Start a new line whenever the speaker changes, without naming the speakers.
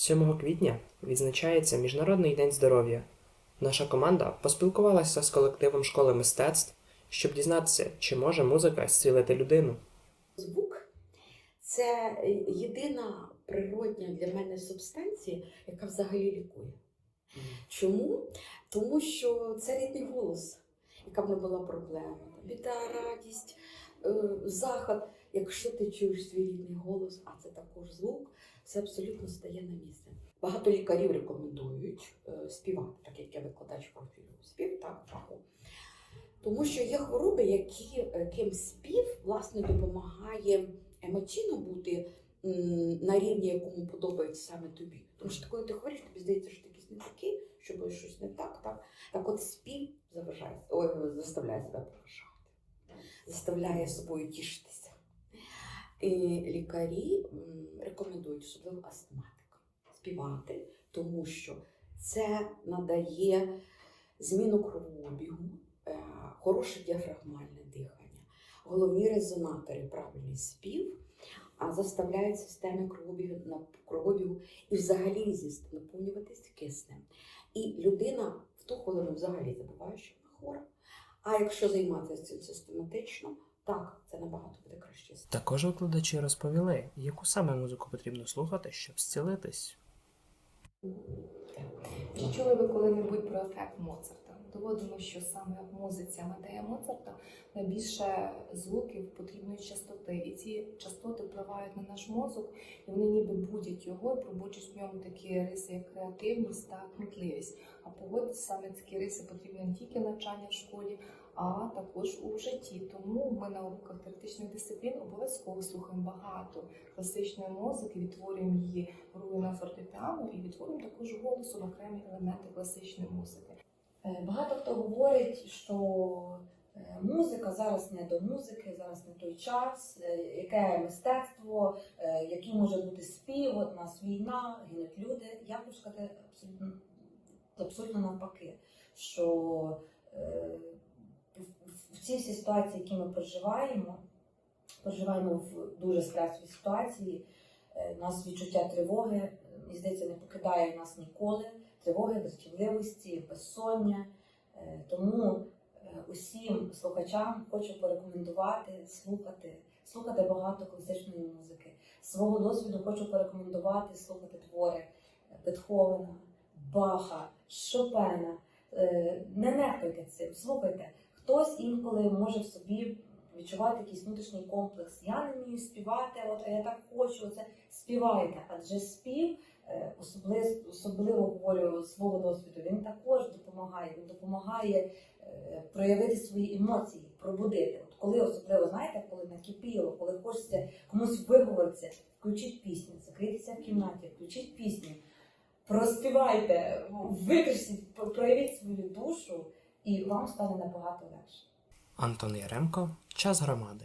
7 квітня відзначається Міжнародний день здоров'я. Наша команда поспілкувалася з колективом школи мистецтв, щоб дізнатися, чи може музика зцілити людину.
Звук це єдина природня для мене субстанція, яка взагалі лікує. Чому? Тому що це рідний голос, яка б не була проблема. Біда, радість, е, заход. Якщо ти чуєш свій рідний голос, а це також звук, це абсолютно стає на місце. Багато лікарів рекомендують е, співати, так як я викладач профілю спів, так, фаху. Тому що є хвороби, які, яким спів власне допомагає емоційно бути на рівні, якому подобається саме тобі. Тому що коли ти хворіш, тобі здається, що ти якийсь не такий, що буде щось не так, так. Так от спів заважає, ой, заставляє себе поважати, заставляє собою тішитися. І лікарі рекомендують, особливо астматикам, співати, тому що це надає зміну кровообігу, е, хороше діафрагмальне дихання, головні резонатори, правильний спів, а заставляють системи кровообігу, на- кровообігу і взагалі зіст наповнюватись киснем. І людина в ту хвилину взагалі забуває, що вона хвора. А якщо займатися цим систематично, так, це набагато буде краще.
Також викладачі розповіли, яку саме музику потрібно слухати, щоб зцілитись.
Чи чули ви коли-небудь про ефект Моцарта? Доводимо, що саме в музиці Амадея Моцарта найбільше звуків потрібної частоти, і ці частоти впливають на наш мозок, і вони ніби будять його і пробуджують в ньому такі риси, як креативність та кмітливість. А погодьтесь, саме такі риси потрібні не тільки навчання в школі, а також у житті. Тому ми на уроках теоретичних дисциплін обов'язково слухаємо багато класичної музики, відтворюємо її роль на фортепіано і відтворюємо також голосом окремі елементи класичної музики.
Е, Багато хто говорить, що е, музика зараз не до музики, зараз не той час, е, яке мистецтво, який може бути спів, от нас війна, гинуть люди. Я хочу сказати абсолютно, абсолютно навпаки, що в- цій ситуації, які ми проживаємо, проживаємо в дуже стресовій ситуації. У нас відчуття тривоги, мені здається, не покидає нас ніколи. Тривоги, безчинливості, безсоння. Е, Тому е, усім слухачам хочу порекомендувати слухати, слухати багато класичної музики. З свого досвіду хочу порекомендувати слухати твори е, Бетховена, Баха, Шопена. Не нехтуйте цим, слухайте. Хтось інколи може в собі відчувати якийсь внутрішній комплекс. Я не вмію співати, от я так хочу. Це співайте, адже спів. Е, Особливо, говорю свого досвіду, він також допомагає. Він допомагає е, проявити свої емоції, пробудити. От коли особливо знаєте, коли накипіло, коли хочеться комусь виговоритися, включіть пісню, закрийтеся в кімнаті, включіть пісню, проспівайте, викричіть, проявіть свою душу, і вам стане набагато легше.
Антон Яремко, час громади.